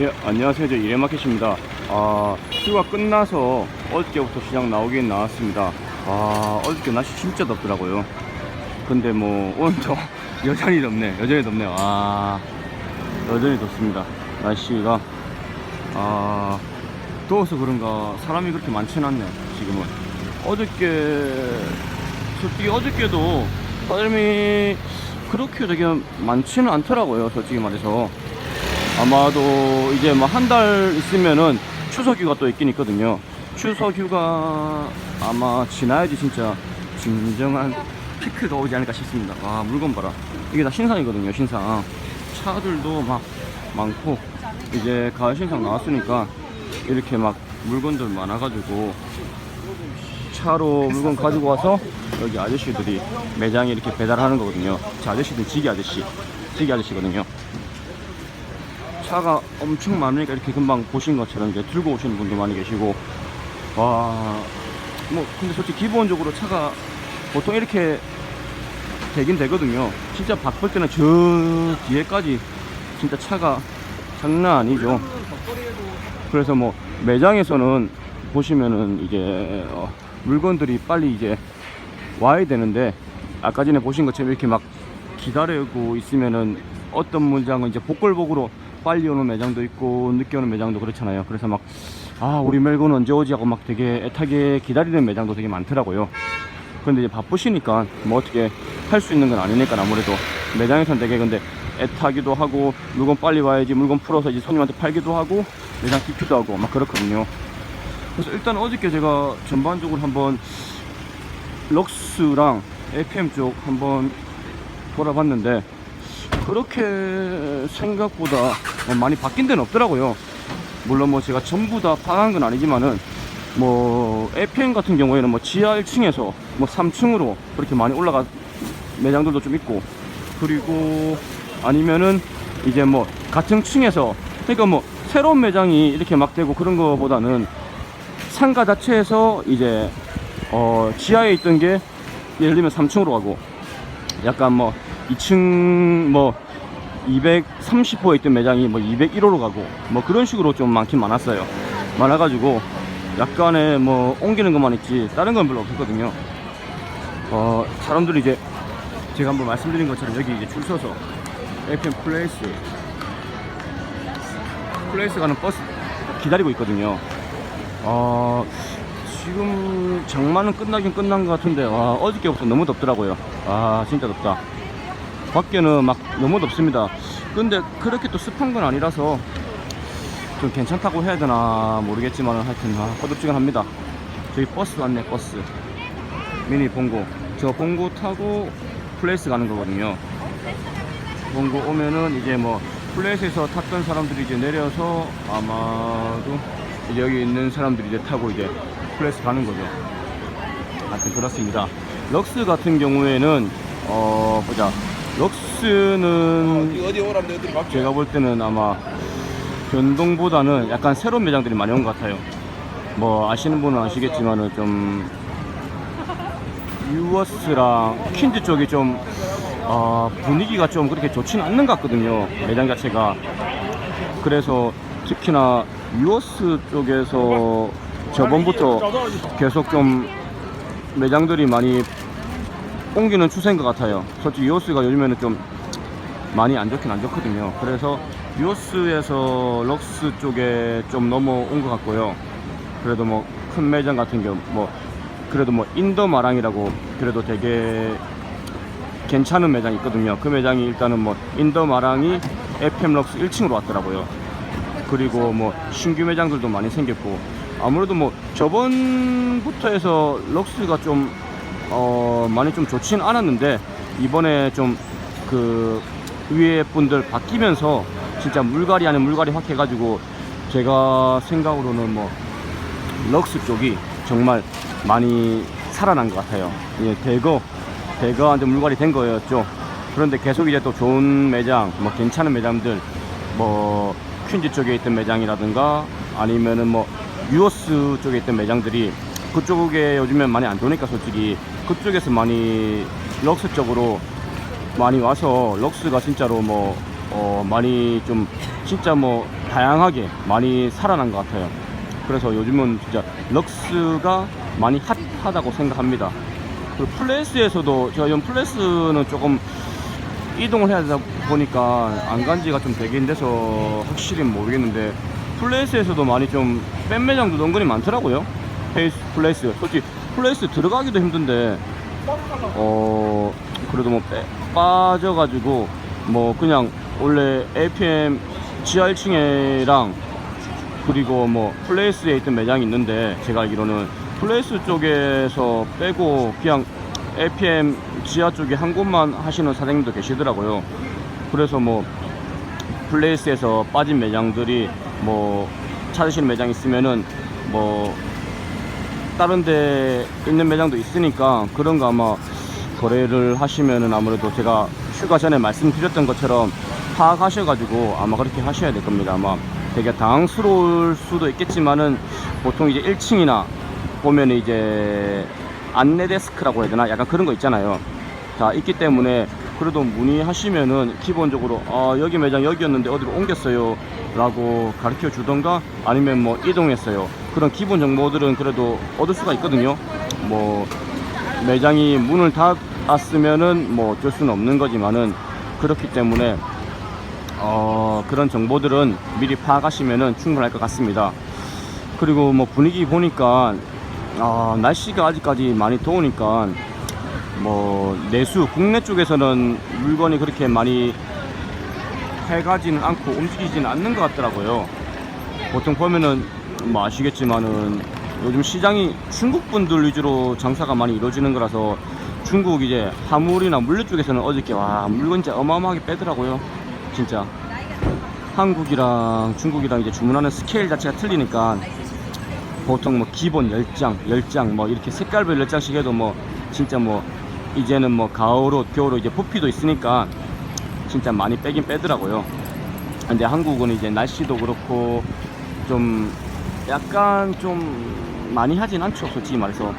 예, 안녕하세요. 저 이레마켓입니다. 아, 휴가 끝나서 어저께부터 시장 나오긴 나왔습니다. 아, 어저께 날씨 진짜 덥더라고요. 근데 뭐, 오늘도 여전히 덥네. 여전히 덥네요. 아, 여전히 덥습니다. 날씨가. 아, 더워서 그런가 사람이 그렇게 많지는 않네, 지금은. 어저께, 솔직히 어저께도 사람이 그렇게 되게 많지는 않더라고요, 솔직히 말해서. 아마도 이제 뭐 한 달 있으면은 추석 휴가 또 있긴 있거든요. 추석 휴가 아마 지나야지 진짜 진정한 피크가 오지 않을까 싶습니다. 와, 물건 봐라. 이게 다 신상이거든요, 신상. 차들도 막 많고, 이제 가을 신상 나왔으니까 이렇게 막 물건들 많아가지고 차로 물건 가지고 와서 여기 아저씨들이 매장에 이렇게 배달하는 거거든요. 저 아저씨들 지기 아저씨, 지기 아저씨거든요. 차가 엄청 많으니까 이렇게 금방 보신 것처럼 이제 들고 오시는 분도 많이 계시고. 와 뭐 근데 솔직히 기본적으로 차가 보통 이렇게 되긴 되거든요. 진짜 바쁠 때는 저 뒤에까지 진짜 차가 장난 아니죠. 그래서 뭐 매장에서는 보시면은 이제 어, 물건들이 빨리 이제 와야 되는데 아까 전에 보신 것처럼 이렇게 막 기다리고 있으면은 어떤 문장은 이제 복골복으로 빨리 오는 매장도 있고 늦게 오는 매장도 그렇잖아요. 그래서 막 아 우리 멜곤 언제 오지 하고 막 되게 애타게 기다리는 매장도 되게 많더라고요. 근데 이제 바쁘시니까 뭐 어떻게 할 수 있는 건 아니니까 아무래도 매장에서는 되게 근데 애타기도 하고 물건 빨리 와야지 물건 풀어서 이제 손님한테 팔기도 하고 매장 깊기도 하고 막 그렇거든요. 그래서 일단 어저께 제가 전반적으로 한번 럭스랑 APM 쪽 한번 돌아봤는데 그렇게 생각보다 뭐 많이 바뀐 데는 없더라고요. 물론 뭐 제가 전부 다 파악한 건 아니지만은 뭐 APM 같은 경우에는 뭐 지하 1층에서 뭐 3층으로 그렇게 많이 올라가 매장들도 좀 있고 그리고 아니면은 이제 뭐 같은 층에서 그러니까 뭐 새로운 매장이 이렇게 막 되고 그런 거보다는 상가 자체에서 이제 어 지하에 있던 게 예를 들면 3층으로 가고 약간 뭐 2층 뭐 230호에 있던 매장이 뭐 201호로 가고 뭐 그런 식으로 좀 많긴 많았어요. 많아가지고 약간의 뭐 옮기는 것만 있지 다른 건 별로 없었거든요. 어 사람들이 이제 제가 한번 말씀드린 것처럼 여기 이제 줄 서서 FM 플레이스 플레이스 가는 버스 기다리고 있거든요. 어 지금 장마는 끝나긴 끝난 것 같은데 와 어저께부터 너무 덥더라고요. 아 진짜 덥다. 밖에는 막 너무 덥습니다. 근데 그렇게 또 습한 건 아니라서 좀 괜찮다고 해야 되나 모르겠지만 하여튼 아, 허겁지근합니다. 저기 버스 왔네 버스. 미니 봉고. 저 봉고 타고 플레이스 가는 거거든요. 봉고 오면은 이제 뭐 플레이스에서 탔던 사람들이 이제 내려서 아마도 이제 여기 있는 사람들이 이제 타고 이제 플레이스 가는 거죠. 하여튼 그렇습니다. 럭스 같은 경우에는 어 보자. 럭스는 어디 어디 오라면 어디 막 제가 볼 때는 아마 변동보다는 약간 새로운 매장들이 많이 온 것 같아요. 뭐 아시는 분은 아시겠지만은 좀 유어스랑 퀸즈 쪽이 좀 어, 분위기가 좀 그렇게 좋지는 않는 것 같거든요. 매장 자체가. 그래서 특히나 유어스 쪽에서 저번부터 계속 좀 매장들이 많이 옮기는 추세인 것 같아요. 솔직히 유어스가 요즘에는 좀 많이 안 좋긴 안 좋거든요. 그래서 유어스에서 럭스 쪽에 좀 넘어온 것 같고요. 그래도 뭐 큰 매장 같은 경우 뭐 그래도 뭐 인더 마랑이라고 그래도 되게 괜찮은 매장이 있거든요. 그 매장이 일단은 뭐 인더 마랑이 FM 럭스 1층으로 왔더라고요. 그리고 뭐 신규 매장들도 많이 생겼고 아무래도 뭐 저번부터 해서 럭스가 좀 어, 많이 좀 좋진 않았는데 이번에 좀 그 위에 분들 바뀌면서 진짜 물갈이 아닌 물갈이 확 해가지고 제가 생각으로는 뭐 럭스 쪽이 정말 많이 살아난 것 같아요. 예, 대거 대거한테 물갈이 된 거였죠. 그런데 계속 이제 또 좋은 매장, 뭐 괜찮은 매장들, 뭐 퀸즈 쪽에 있던 매장이라든가 아니면은 뭐 유어스 쪽에 있던 매장들이 그쪽에 요즘엔 많이 안 좋으니까 솔직히 그쪽에서 많이 럭스 쪽으로 많이 와서 럭스가 진짜로 뭐 어, 많이 좀 진짜 뭐 다양하게 많이 살아난 것 같아요. 그래서 요즘은 진짜 럭스가 많이 핫하다고 생각합니다. 그리고 플레이스에서도 제가 이번 플레이스는 조금 이동을 해야 되다 보니까 안 간 지가 좀 되긴 돼서 확실히 모르겠는데 플레이스에서도 많이 좀뺀 매장도 은근히 많더라고요. 페이스 플레이스 솔직히 플레이스 들어가기도 힘든데 어 그래도 뭐 빼, 빠져가지고 뭐 그냥 원래 APM 지하 1층에랑 그리고 뭐 플레이스에 있던 매장이 있는데 제가 알기로는 플레이스 쪽에서 빼고 그냥 APM 지하 쪽에 한 곳만 하시는 사장님도 계시더라고요. 그래서 뭐 플레이스에서 빠진 매장들이 뭐 찾으시는 매장 있으면은 뭐 다른 데 있는 매장도 있으니까 그런 거 아마 거래를 하시면은 아무래도 제가 휴가 전에 말씀드렸던 것처럼 파악하셔가지고 아마 그렇게 하셔야 될 겁니다. 아마 되게 당황스러울 수도 있겠지만은 보통 이제 1층이나 보면 이제 안내 데스크라고 해야 되나 약간 그런 거 있잖아요. 자 있기 때문에 그래도 문의하시면은 기본적으로 아 여기 매장 여기였는데 어디로 옮겼어요 라고 가르쳐 주던가 아니면 뭐 이동했어요 그런 기본 정보들은 그래도 얻을 수가 있거든요 뭐 매장이 문을 닫았으면은 뭐 어쩔 수는 없는 거지만은 그렇기 때문에 어 그런 정보들은 미리 파악하시면은 충분할 것 같습니다 그리고 뭐 분위기 보니까 아 날씨가 아직까지 많이 더우니까 뭐 내수 국내 쪽에서는 물건이 그렇게 많이 해가지는 않고 움직이지는 않는 것 같더라고요. 보통 보면은 뭐 아시겠지만은 요즘 시장이 중국 분들 위주로 장사가 많이 이루어지는 거라서 중국 이제 화물이나 물류 쪽에서는 어저께 와 물건 진짜 어마어마하게 빼더라고요. 진짜 한국이랑 중국이랑 이제 주문하는 스케일 자체가 틀리니까 보통 뭐 기본 10장, 10장 뭐 이렇게 색깔별 10장씩 해도 뭐 진짜 뭐 이제는 뭐 가을옷, 겨울옷 이제 부피도 있으니까 진짜 많이 빼긴 빼더라고요. 근데 한국은 이제 날씨도 그렇고 좀 약간 좀 많이 하진 않죠, 솔직히 말해서.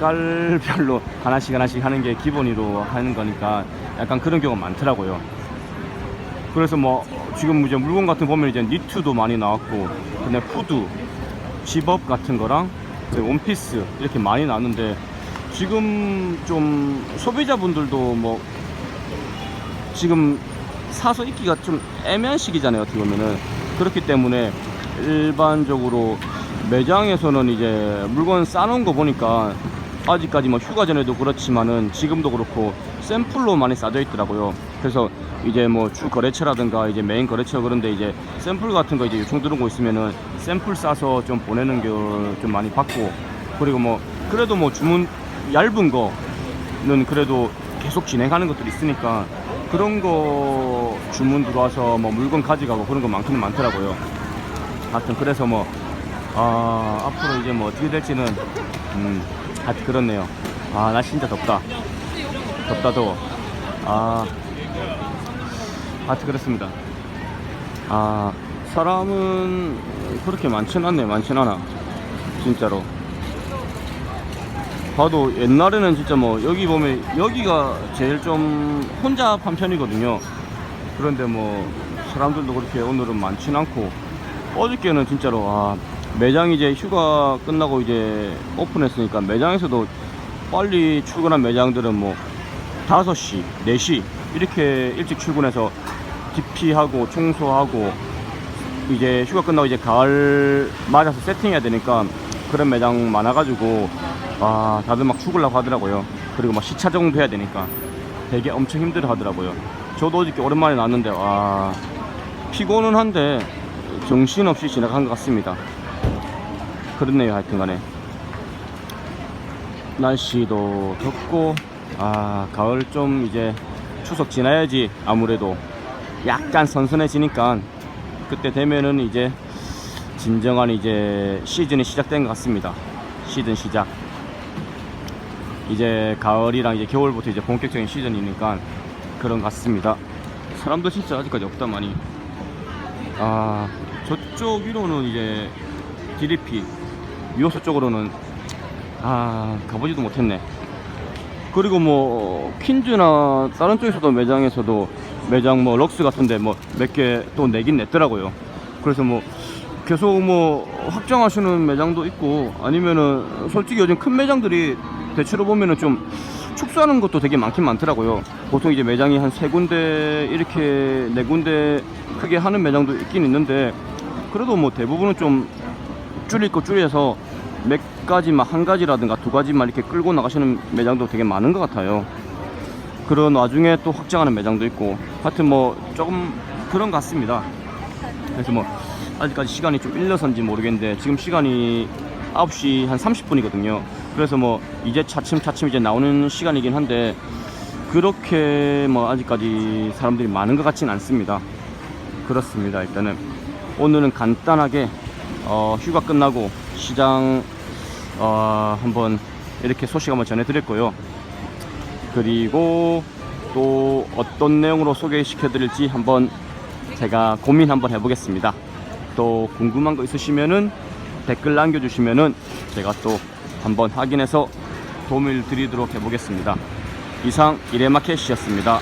깔별로 하나씩 하나씩 하는 게 기본으로 하는 거니까 약간 그런 경우가 많더라고요. 그래서 뭐 지금 이제 물건 같은 거 보면 이제 니트도 많이 나왔고 그다음에 후드, 집업 같은 거랑 원피스 이렇게 많이 나왔는데 지금 좀 소비자분들도 뭐 지금 사서 입기가 좀 애매한 시기잖아요 어떻게 보면은 그렇기 때문에 일반적으로 매장에서는 이제 물건 싸놓은 거 보니까 아직까지 뭐 휴가 전에도 그렇지만은 지금도 그렇고 샘플로 많이 싸져 있더라고요 그래서 이제 뭐 주 거래처라든가 이제 메인 거래처 그런데 이제 샘플 같은 거 이제 요청 들어오고 있으면은 샘플 싸서 좀 보내는 게좀 많이 받고 그리고 뭐 그래도 뭐 주문 얇은 거는 그래도 계속 진행하는 것들이 있으니까 그런 거 주문 들어와서 뭐 물건 가져가고 그런 거 많기는 많더라고요. 하여튼 그래서 뭐 아, 앞으로 이제 뭐 어떻게 될지는 음, 하여튼 그렇네요. 아, 나 진짜 덥다. 덥다 더워. 아, 하여튼 그렇습니다. 아, 사람은 그렇게 많진 않네, 많진 않아. 진짜로. 봐도 옛날에는 진짜 뭐 여기 보면 여기가 제일 좀 혼잡한 편이거든요. 그런데 뭐 사람들도 그렇게 오늘은 많진 않고 어저께는 진짜로 아 매장 이제 휴가 끝나고 이제 오픈했으니까 매장에서도 빨리 출근한 매장들은 뭐 5시, 4시 이렇게 일찍 출근해서 DP하고 청소하고 이제 휴가 끝나고 이제 가을 맞아서 세팅해야 되니까 그런 매장 많아가지고 아 다들 막 죽으려고 하더라고요. 그리고 막 시차 적응도 해야 되니까 되게 엄청 힘들어 하더라고요. 저도 어저께 오랜만에 나왔는데 와 피곤은 한데 정신없이 지나간 것 같습니다 그렇네요 하여튼 간에 날씨도 덥고 아 가을 좀 이제 추석 지나야지 아무래도 약간 선선해지니까 그때 되면은 이제 진정한 이제 시즌이 시작된 것 같습니다. 시즌 시작. 이제 가을이랑 이제 겨울부터 이제 본격적인 시즌이니까 그런 것 같습니다. 사람도 진짜 아직까지 없다 많이. 아 저쪽 위로는 이제 DDP 유호소 쪽으로는 아 가보지도 못했네. 그리고 뭐 퀸즈나 다른 쪽에서도 매장에서도 매장 뭐 럭스 같은데 뭐 몇 개 또 내긴 냈더라고요. 그래서 뭐 계속 뭐 확장하시는 매장도 있고 아니면은 솔직히 요즘 큰 매장들이 대체로 보면은 좀 축소하는 것도 되게 많긴 많더라고요. 보통 이제 매장이 한 세 군데 이렇게 네 군데 크게 하는 매장도 있긴 있는데 그래도 뭐 대부분은 좀 줄일 거 줄여서 몇 가지만 한 가지라든가 두 가지만 이렇게 끌고 나가시는 매장도 되게 많은 것 같아요. 그런 와중에 또 확장하는 매장도 있고 하여튼 뭐 조금 그런 것 같습니다. 그래서 뭐 아직까지 시간이 좀 일러서인지 모르겠는데 지금 시간이 9시 한 30분이거든요. 그래서 뭐 이제 차츰 차츰 이제 나오는 시간이긴 한데 그렇게 뭐 아직까지 사람들이 많은 것 같진 않습니다. 그렇습니다. 일단은 오늘은 간단하게 어, 휴가 끝나고 시장 어, 한번 이렇게 소식 한번 전해드렸고요. 그리고 또 어떤 내용으로 소개시켜 드릴지 한번 제가 고민 한번 해보겠습니다. 또 궁금한 거 있으시면은 댓글 남겨주시면은 제가 또 한번 확인해서 도움을 드리도록 해보겠습니다. 이상 이레마켓이었습니다.